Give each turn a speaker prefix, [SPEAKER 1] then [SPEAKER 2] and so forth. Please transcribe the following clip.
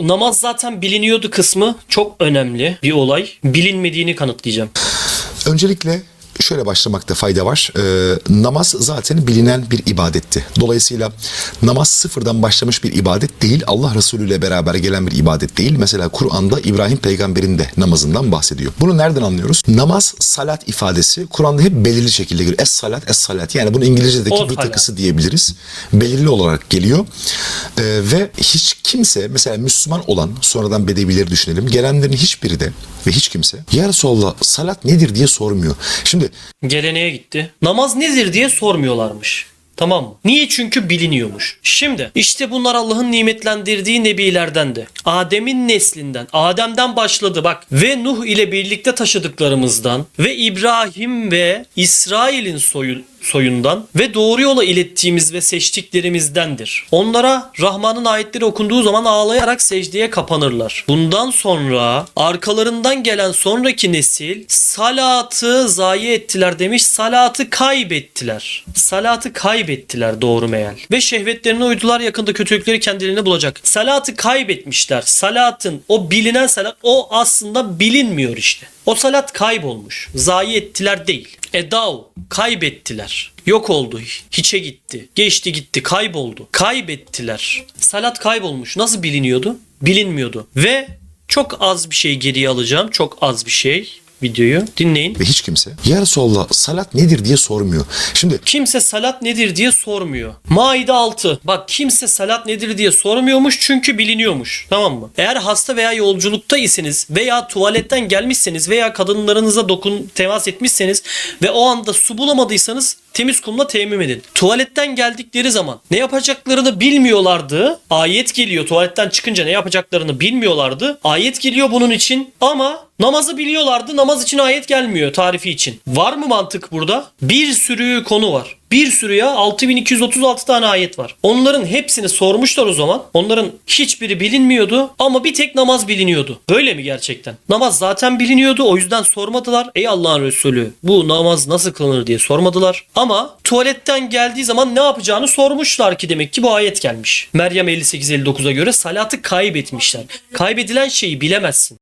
[SPEAKER 1] Namaz zaten biliniyordu kısmı çok önemli bir olay. Bilinmediğini kanıtlayacağım.
[SPEAKER 2] Öncelikle şöyle başlamakta fayda var. Ee, namaz zaten bilinen bir ibadetti. Dolayısıyla namaz sıfırdan başlamış bir ibadet değil. Allah Resulü ile beraber gelen bir ibadet değil. Mesela Kur'an'da İbrahim peygamberin de namazından bahsediyor. Bunu nereden anlıyoruz? Namaz, salat ifadesi Kur'an'da hep belirli şekilde geliyor. Es salat, es salat. Yani bunu İngilizce'deki
[SPEAKER 1] O
[SPEAKER 2] bir takısı diyebiliriz. Belirli olarak geliyor. Ee, ve hiç kimse mesela Müslüman olan sonradan Bedevileri düşünelim. Gelenlerin hiçbiri de ve hiç kimse ya Resulallah salat nedir diye sormuyor. Şimdi
[SPEAKER 1] Geleneğe gitti. Namaz nedir diye sormuyorlarmış. Tamam mı? Niye? Çünkü biliniyormuş. Şimdi işte bunlar Allah'ın nimetlendirdiği nebilerdendi. Adem'in neslinden, Adem'den başladı bak. Ve Nuh ile birlikte taşıdıklarımızdan ve İbrahim ve İsrail'in soyu, soyundan ve doğru yola ilettiğimiz ve seçtiklerimizdendir. Onlara Rahman'ın ayetleri okunduğu zaman ağlayarak secdeye kapanırlar. Bundan sonra arkalarından gelen sonraki nesil salatı zayi ettiler demiş. Salatı kaybettiler. Salatı kaybettiler doğru meğer. Ve şehvetlerine uydular yakında kötülükleri kendilerine bulacak. Salatı kaybetmişler. Salatın o bilinen salat o aslında bilinmiyor işte. O salat kaybolmuş. Zayi ettiler değil. Edav kaybettiler. Yok oldu. Hiçe gitti. Geçti gitti. Kayboldu. Kaybettiler. Salat kaybolmuş. Nasıl biliniyordu? Bilinmiyordu. Ve çok az bir şey geriye alacağım. Çok az bir şey videoyu. Dinleyin.
[SPEAKER 2] ve hiç kimse ya Resulallah salat nedir diye sormuyor. Şimdi
[SPEAKER 1] Kimse salat nedir diye sormuyor. Maide 6. Bak kimse salat nedir diye sormuyormuş çünkü biliniyormuş. Tamam mı? Eğer hasta veya yolculukta iseniz veya tuvaletten gelmişseniz veya kadınlarınıza dokun temas etmişseniz ve o anda su bulamadıysanız temiz kumla teyemmüm edin. Tuvaletten geldikleri zaman ne yapacaklarını bilmiyorlardı. Ayet geliyor. Tuvaletten çıkınca ne yapacaklarını bilmiyorlardı. Ayet geliyor bunun için ama namazı biliyorlardı. Namaz için ayet gelmiyor tarifi için. Var mı mantık burada? Bir sürü konu var. Bir sürü ya 6236 tane ayet var. Onların hepsini sormuşlar o zaman. Onların hiçbiri bilinmiyordu ama bir tek namaz biliniyordu. Böyle mi gerçekten? Namaz zaten biliniyordu o yüzden sormadılar. Ey Allah'ın Resulü bu namaz nasıl kılınır diye sormadılar. Ama tuvaletten geldiği zaman ne yapacağını sormuşlar ki demek ki bu ayet gelmiş. Meryem 58-59'a göre salatı kaybetmişler. Kaybedilen şeyi bilemezsin.